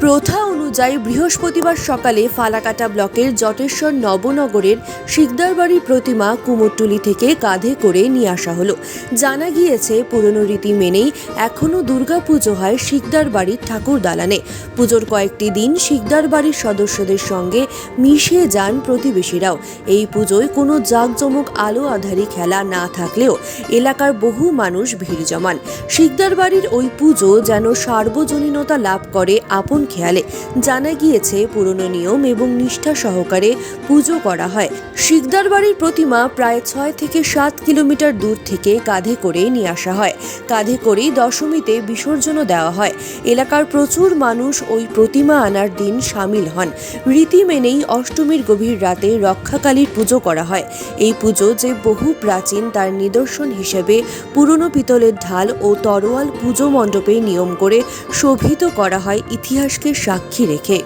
প্রথা অনুযায়ী বৃহস্পতিবার সকালে ফালাকাটা ব্লকের জটেশ্বর নবনগরের শিকদারবাড়ির প্রতিমা কুমোরটুলি থেকে কাঁধে করে নিয়ে আসা হলো। জানা গিয়েছে, পুরনো রীতি মেনেই এখনও দুর্গাপুজো হয় শিকদার বাড়ির ঠাকুর দালানে। পুজোর কয়েকটি দিন শিকদার বাড়ির সদস্যদের সঙ্গে মিশে যান প্রতিবেশীরাও। এই পুজোয় কোনো জাঁকজমক আলো আধারি খেলা না থাকলেও এলাকার বহু মানুষ ভিড় জমান। শিকদার বাড়ির ওই পুজো যেন সার্বজনীনতা লাভ করে আপন খেয়ালে। জানা গিয়েছে, পুরনো নিয়ম এবং নিষ্ঠা সহকারে পুজো করা হয়। শিকদার বাড়ির প্রতিমা প্রায় ছয় থেকে সাত কিলোমিটার দূর থেকে কাঁধে করে নিয়ে আসা হয়। কাঁধে করেই দশমীতে বিসর্জনও দেওয়া হয়। এলাকার প্রচুর মানুষ ওই প্রতিমা আনার দিন সামিল হন। রীতি মেনেই অষ্টমীর গভীর রাতে রক্ষাকালীর পুজো করা হয়। এই পুজো যে বহু প্রাচীন, তার নিদর্শন হিসেবে পুরনো পিতলের ঢাল ও তরোয়াল পুজো মণ্ডপে নিয়ম করে শোভিত করা হয় ইতিহাসকে সাক্ষী রেখে